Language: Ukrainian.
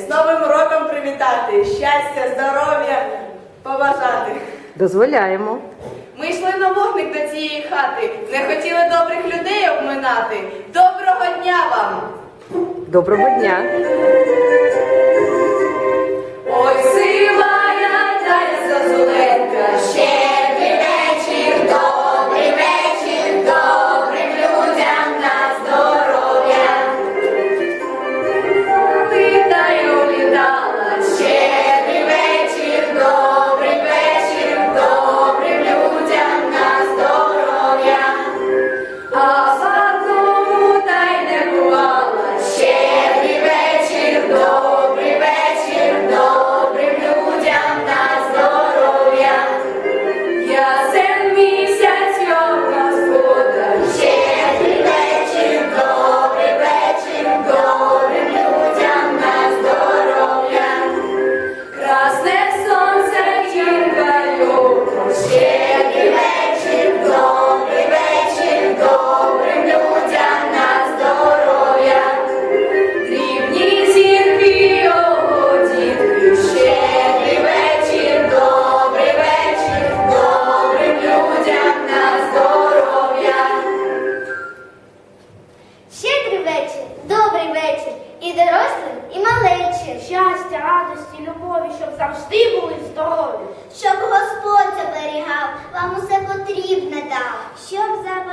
з Новим роком привітати, щастя, здоров'я побажати. Дозволяємо. Ми йшли на вогник до цієї хати, не хотіли добрих людей обминати. Доброго дня вам! Доброго дня! завжди були здорові. Щоб Господь оберігав, вам усе потрібне дав, щоб за